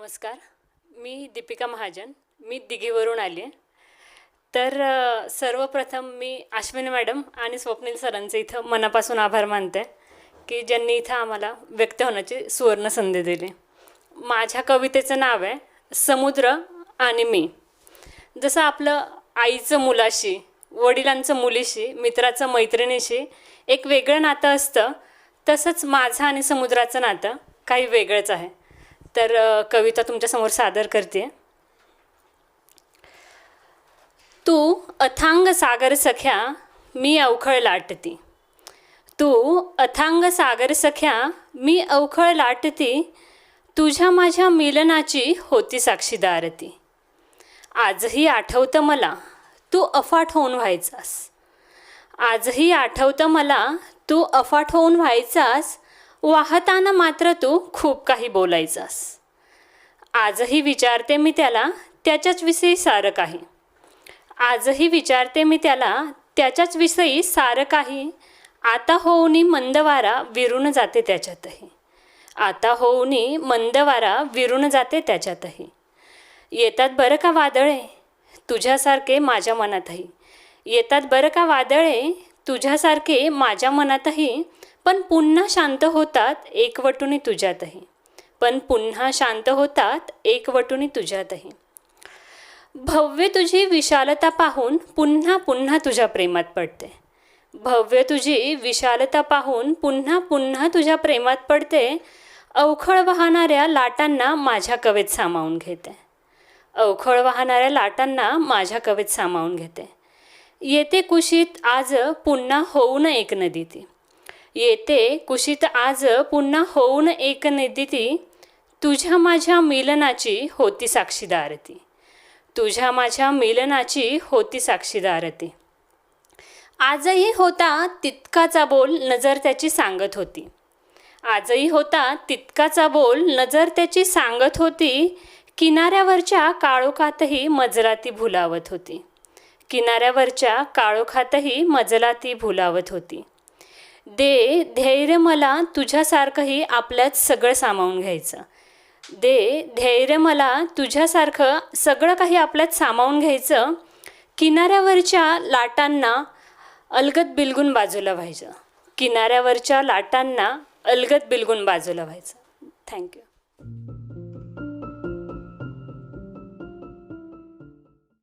नमस्कार. मी दीपिका महाजन. मी दिघीवरून आली आहे तर सर्वप्रथम मी अश्विनी मॅडम आणि स्वप्नील सरांचे इथं मनापासून आभार मानते की ज्यांनी इथं आम्हाला व्यक्त होण्याची सुवर्ण संधी दिली. माझ्या कवितेचं नाव आहे समुद्र आणि मी. जसं आपलं आईचं मुलाशी वडिलांचं मुलीशी मित्राचं मैत्रिणीशी एक वेगळं नातं असतं तसंच माझं आणि समुद्राचं नातं काही वेगळंच आहे. तर कविता तुमच्यासमोर सादर करते. तू अथांग सागर सख्या मी अवखळ लाटती. तू अथांग सागर सख्या मी अवखळ लाटती. तुझ्या माझ्या मिलनाची होती साक्षीदार ती आजही आठवतं मला तू अफाट होऊन व्हायचास. आजही आठवतं मला तू अफाट होऊन व्हायचास. वाहताना मात्र तू खूप काही बोलायचास. आजही विचारते मी त्याला त्याच्याच विषयी सारं काही. आजही विचारते मी त्याला त्याच्याच विषयी सारं काही. आता होऊनी मंदवारा विरून जाते त्याच्यातही. आता होऊनी मंदवारा विरून जाते त्याच्यातही. येतात बरं का वादळे? तुझ्यासारखे माझ्या मनातही. येतात बरं का वादळे? तुझ्यासारखे माझ्या मनातही पण पुन्हा शांत होतात एकवटुनी तुझ्यातही. पण पुन्हा शांत होतात एकवटुनी तुझ्यातही. भव्य तुझी विशालता पाहून पुन्हा पुन्हा तुझ्या प्रेमात पडते. भव्य तुझी विशालता पाहून पुन्हा पुन्हा तुझ्या प्रेमात पडते अवखळ वाहणाऱ्या लाटांना माझ्या कवेत सामावून घेते. अवखळ वाहणाऱ्या लाटांना माझ्या कवेत सामावून घेते. येते कुशीत आज पुन्हा होऊ न एक नदी ती येते कुशीत आज पुन्हा होऊन एक नदी ती तुझ्या माझ्या मिलनाची होती साक्षीदार ती तुझ्या माझ्या मिलनाची होती साक्षीदार ती आजही होता तितकाचा बोल नजर त्याची सांगत होती. आजही होता तितकाचा बोल नजर त्याची सांगत होती किनाऱ्यावरच्या काळोखातही मजला ती भुलावत होती. किनाऱ्यावरच्या काळोखातही मजला ती भुलावत होती. दे धैर्य मला तुझ्यासारखंही आपल्यात सगळं सामावून घ्यायचं. दे धैर्य मला तुझ्यासारखं सगळं काही आपल्यात सामावून घ्यायचं. किनाऱ्यावरच्या लाटांना अलगद बिलगून बाजूला व्हायचं. किनाऱ्यावरच्या लाटांना अलगद बिलगून बाजूला व्हायचं. थँक्यू